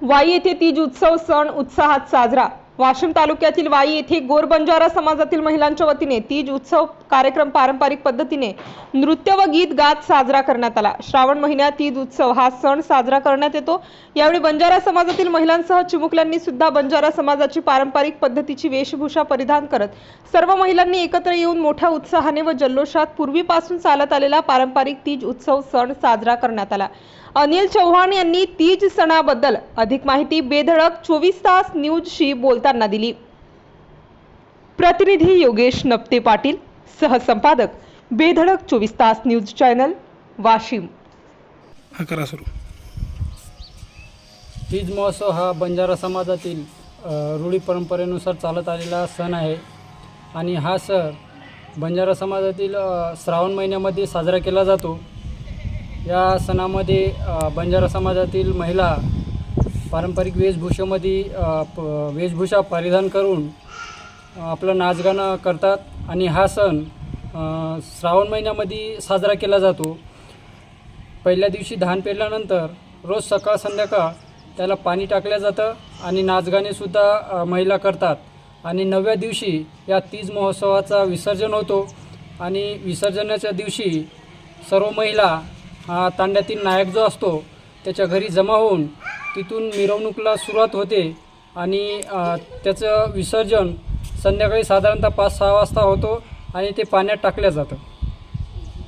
वाई येथे तीज उत्सव सण उत्साहात साजरा. वाशिम तालुक्यातील वाई येथे गोर बंजारा समाजातील महिलांच्या वतीने तीज उत्सव कार्यक्रम पारंपरिक पद्धतीने नृत्य व गीत गात साजरा करण्यात आला. श्रावण महिन्यात तीज उत्सव हा सण साजरा करण्यात येतो. यावेळी बंजारा समाजातील महिलांसह चिमुकल्यांनी सुद्धा बंजारा समाजाची पारंपरिक पद्धतीची वेशभूषा परिधान करत सर्व महिलांनी एकत्र येऊन मोठ्या उत्साहाने व जल्लोषात पूर्वीपासून चालत आलेला पारंपरिक तीज उत्सव सण साजरा करण्यात आला. अनिल चव्हाण यांनी तीज सणाबद्दल अधिक माहिती बेधडक चोवीस तास न्यूजशी बोलताना दिली. प्रतिनिधी योगेश नप्ते पाटील सहसंपादक बेधडक चोवीस तास न्यूज चॅनल वाशिम. हा करा सुरू. तीज महोत्सव हा बंजारा समाजातील अ, रूढी परंपरेनुसार चालत आलेला सण आहे. आणि हा सण बंजारा समाजातील अ, श्रावण महिन्यामध्ये साजरा केला जातो. या सणामध्ये बंजारा समाजातील महिला पारंपरिक वेशभूषेमध्ये प वेशभूषा परिधान करून आपलं नाचगाणं करतात आणि हा सण श्रावण महिन्यामध्ये साजरा केला जातो. पहिल्या दिवशी धान पेरल्यानंतर रोज सकाळ संध्याकाळ त्याला पाणी टाकलं जातं आणि नाचगाणेसुद्धा महिला करतात. आणि नवव्या दिवशी या तीज महोत्सवाचा विसर्जन होतो आणि विसर्जनाच्या दिवशी सर्व महिला हा तांड्यातील नायक जो असतो त्याच्या घरी जमा होऊन तिथून मिरवणुकीला सुरुवात होते आणि त्याचं विसर्जन संध्याकाळी साधारणतः पाच सहा वाजता होतो आणि ते पाण्यात टाकलं जातं.